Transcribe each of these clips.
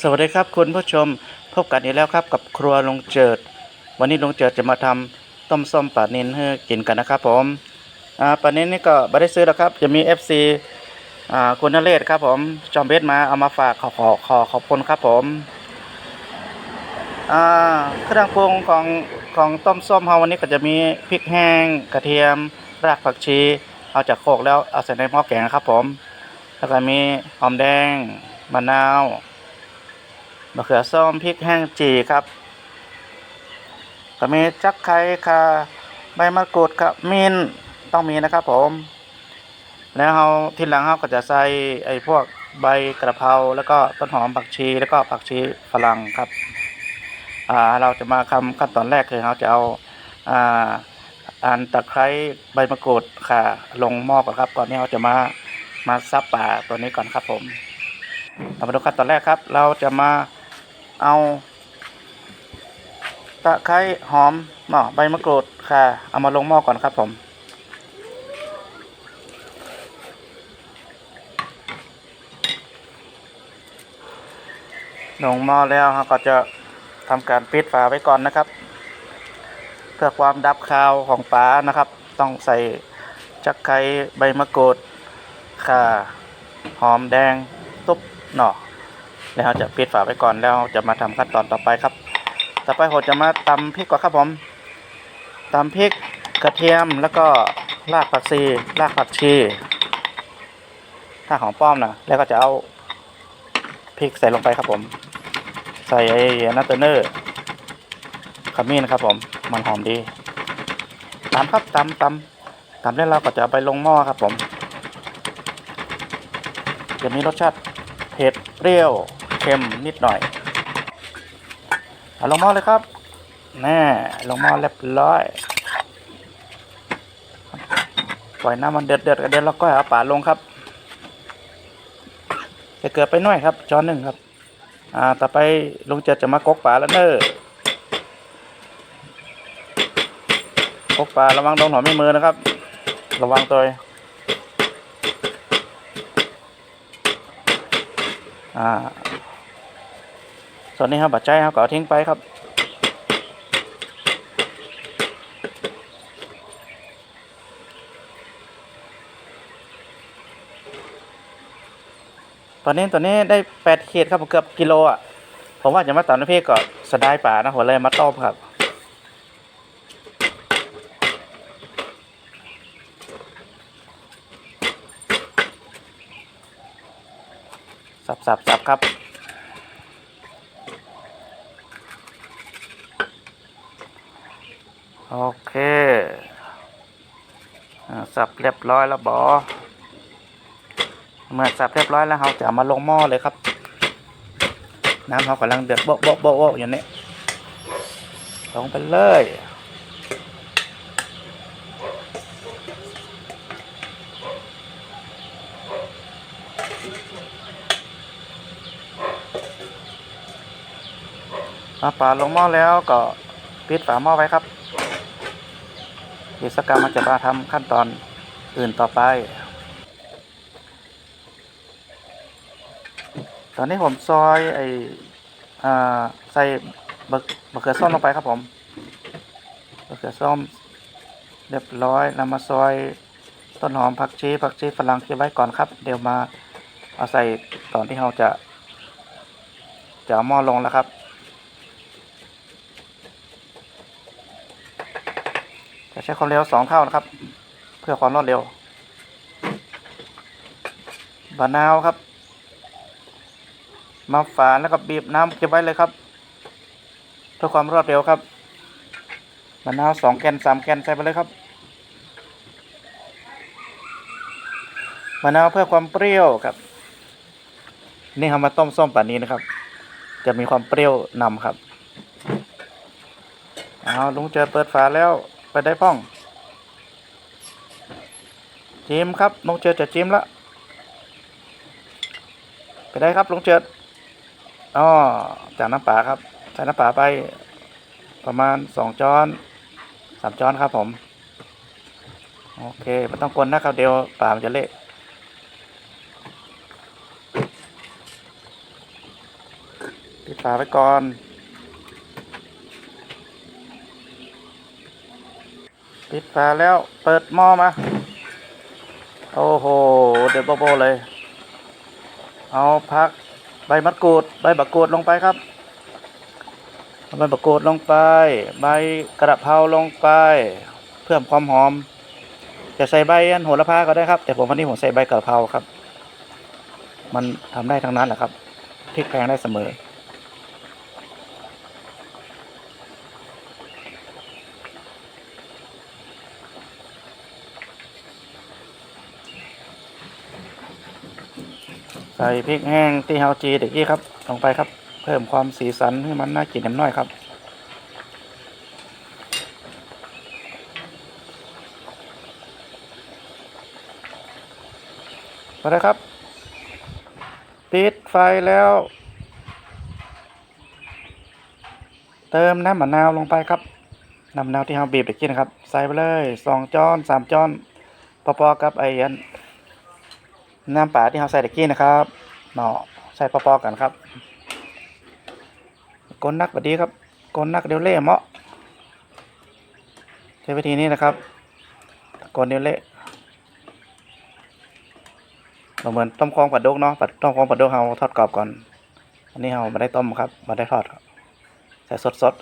สวัสดีครับคุณผู้ชมพบกันอีกแล้วครับกับครัวลงเจิด วันนี้ลงเจิดจะมาทำต้มส้มปลาเนินให้กินกันนะครับผมอ่าปลาเนินนี่ก็ไม่ได้ซื้อแล้วครับ จะมี FC อ่าคุณนเรศครับผมจอมเบสมาเอามาฝากขอขอขอขอบคุณครับผมอ่าเครื่องปรุงของของต้มส้มเราวันนี้ก็จะมีพริกแห้งกระเทียม รากผักชีเอาจากโขกแล้วเอาใส่ในหม้อแกงครับผม แล้วก็มีหอมแดง มะนาวมะเขือส้มพริกแห้งจีครับก็มีจักไคร้ค่ะใบมะกรูดครับมินต้องมีนะครับผม แล้วเราทีหลังเราก็จะใส่ไอ้พวกใบกระเพราแล้วก็ต้นหอมผักชีแล้วก็ผักชีฝรั่งครับอ่าเราจะมาคำขั้นตอนแรกคือเราจะเอาอ่าอันตะไคร้ใบมะกรูดค่ะ ลงหม้อก่อนครับ ก่อนที่เราจะมามาซับป่าตัวนี้ก่อนครับผม เรามาดูขั้นตอนแรกครับ เราจะมาเอาตะไคร้หอมเนาะใบมะกรูดค่ะเอามาลงหม้อก่อนครับผมลงหม้อแล้วเราก็จะทำการปิดฝาไว้ก่อนนะครับ เพื่อความดับคาวของปลานะครับ ต้องใส่จักไคร้ใบมะกรูดข่าหอมแดง ตุ๊บ หน่อแล้วเราจะปิดฝาไว้ก่อนแล้วจะมาทำขั้นตอนต่อไปครับ ต่อไปผมจะมาตำพริกก่อนครับผมตำพริกกระเทียมแล้วก็รากผักชีรากผักชีถ้าของป้อมนะแล้วก็จะเอาพริกใส่ลงไปครับผม ใส่ไอ้นัตเตอร์เนอร์ขมิ้นครับผม มันหอมดีตำครับตำตำตำแล้วเราก็จะเอาไปลงหม้อครับผมจะมีรสชาติ ผ็ด เปรี้ยว เค็มนิดหน่อยเอาลงหม้อเลยครับแน่ลงหม้อเรียบร้อยปล่อยน้ำมันเดือดเดือดกันเดี๋ยวเราก็เอาป่าลงครับจะเกลือไปหน่อยครับช้อนหนึ่งครับ อ่า ต่อไปลุงเจจะมากกปลาแล้วเนอะกกปลาระวังโดนหัวไม่มือนะครับ ระวังตัว อ่าส่วนนี้ครับบัดใจครับก็เอทิ้งไปครับตอนนี้ตอนนี้ได้แปดเขตครับเกือบกิโลอะผมว่าจะมาตำน้ำพริกก็สดายป่านะผมเลยมาต้มครับ สับสับสับครับ โอเค สับเรียบร้อยแล้วบอเมื่อสับเรียบร้อยแล้วเราจะามาลงหม้อเลยครับ น้ำเขากำลังเดือดโบ๊ะโบ๊ะโบ๊ะโบ๊ะอย่างนี้ลงไปเลย ปลาลงหม้อแล้วก็ปิดฝาหม้อไว้ครับเดี๋ยวสกกรรมมันจะมาทำขั้นตอนอื่นต่อไป ตอนนี้ผมซอยไออ่าใส่บะบะเขือส้มลงไปครับผมบะเขือส้มเรียบร้อยนำมาซอยต้นหอมผักชีผักชีฝรั่งเก็บไว้ก่อนครับ เดี๋ยวมาเอาใส่ตอนที่เราจะ จะหม้อลงแล้วครับ จะใช้ความเร็วสองเท่านะครับ เพื่อความรวดเร็วบะนาวครับ มาฝานแล้วก็บีบน้ำเก็บไว้เลยครับเพื่อความรวดเร็วครับมะนาวสองแกนสามแกนใส่ไปเลยครับมะนาวเพื่อความเปรี้ยวครับ นี่ทำมาต้มส้มป่านนี้นะครับ จะมีความเปรี้ยวนำครับเอาลุงเจอเปิดฝาแล้ว ไปได้พ่อง จิ้มครับลงเจอจะจิ้มละไปได้ครับลงเจิดอ๋อจากน้ำปลาครับ ใส่น้ำปลาไปประมาณสองช้อนสามช้อนครับผม โอเคไม่ต้องกวนนะครับเดี๋ยวปลามันจะเละปิดฝาไว้ก่อน ปิดฝาแล้ว เปิดหม้อมา โอ้โห เดี๋ยวโบเลย เอาพักใบมะกรูด ใบบักกรูดลงไปครับใบบักกรูดลงไป ใบกระเพราลงไป เพิ่มความหอม จะใส่ใบอันโหระพาก็ได้ครับ แต่ผมวันนี้ผมใส่ใบกระเพราครับ มันทำได้ทั้งนั้นแหละครับพริกแพงได้เสมอ ใส่พริกแห้งที่เฮาจีเด็กกี้ครับลงไปครับ เพิ่มความสีสันให้มันน่ากินน้ำน้อยครับมาแล้วครับปิดไฟแล้ว เติมน้ำมะนาวลงไปครับน้ำมะนาวที่เราบีบไปกินนะครับ ใส่ไปเลยสองจ้อนสามจ้อนพอๆกับไอ้อัน น้ำป่าที่เราใส่ตะกี้นะครับเนาะใส่พอๆกันครับกลนักแบบนี้ครับกลนักเดียวเละเหมาะใช้วิธีนี้นะครับกลเดียวเละเราเหมือนต้มครงปลาดกเนาะปลาต้มครงปลาดกเราทอดกรอบก่อน อันนี้เราไม่ได้ต้มครับไม่ได้ทอดครับใส่สด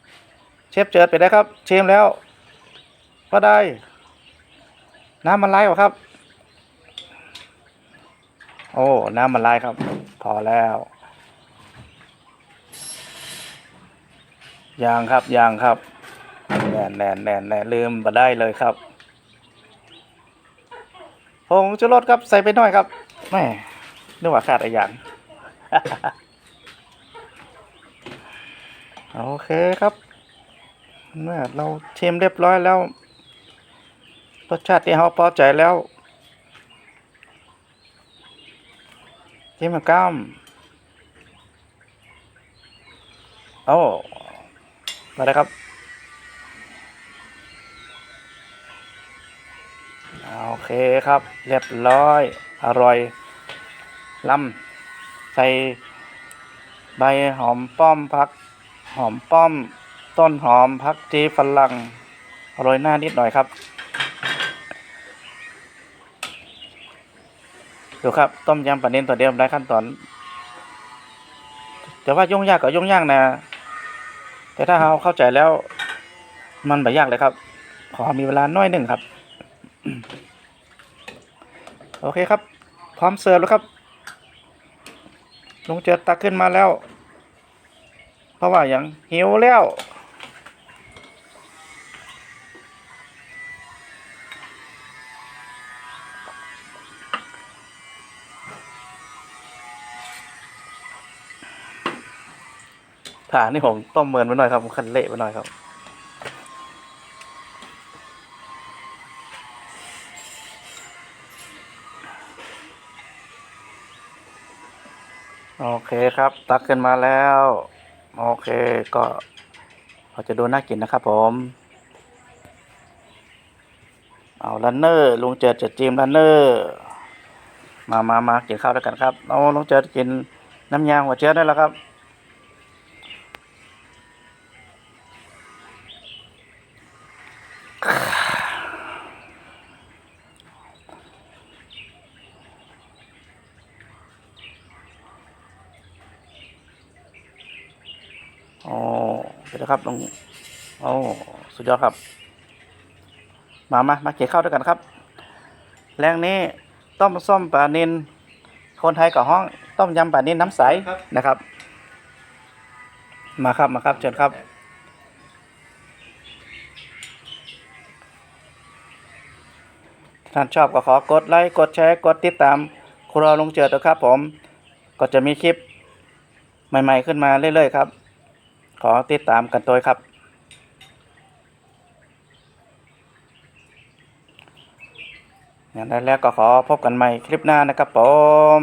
ๆเชฟเจิดไปได้ครับ เชมแล้ว ก็ได้ น้ำมันไหลวะครับ โอ้ น้ำมันไหลครับ พอแล้ว ยางครับ ยางครับแน่นแน่นแน่นแน่นลืมมาได้เลยครับผงชูรสครับ ใส่ไปหน่อยครับแม่นึกว่าขาดอะไรอย่าง โอเคครับเมื่อเราชิมเรียบร้อยแล้ว รสชาติที่เราพอใจแล้ว จิ้มก้ามโอ้มาเลยครับ โอเคครับ เรียบร้อย อร่อยล้ำใส่ใบหอมป้อมพัก หอมป้อม ต้นหอมพักจีฝรั่งโรยหน้านิดหน่อยครับ ดูครับ ต้มยำปลาเน้นตัวเดียวได้ขั้นตอน แต่ว่ายุ่งยากก็ยุ่งยากนะ แต่ถ้าเราเข้าใจแล้ว มันไม่ยากเลยครับ ขอมีเวลาน้อยหนึ่งครับ โอเคครับ พร้อมเสิร์ฟแล้วครับลุงเจิดตักขึ้นมาแล้ว เพราะว่าอย่างหิวแล้ว ผ่านนี่ผมต้มเมินไปหน่อยครับผมคันเละไปหน่อยครับ โอเคครับ ตักขึ้นมาแล้ว โอเคก็เราจะดูน่ากินนะครับผม เอาลันเนอร์ลุงเจิดจะจิ้มลันเนอร์มามามากินข้าวด้วยกันครับ เอาลุงเจิดกินน้ำยางหัวเชื้อได้แล้วครับ เดี๋ยวนะครับลงโอ้สุดยอดครับ มามามาเกี่ยวข้าวด้วยกันครับ แรงนี้ต้มส้มปลานินคนไทยกับห้องต้มยำปลานินน้ำใสนะครับ มาครับมาครับเชิญครับท่านชอบก็ขอกดไลค์กดแชร์กดติดตามครัวลุงเจิดนะครับผม ก็จะมีคลิปใหม่ ๆ ขึ้นมาเรื่อย ๆ ครับ ขอติดตามกันตัวยครับ อย่างนั้นแล้วก็ขอพบกันใหม่คลิปหน้านะครับผม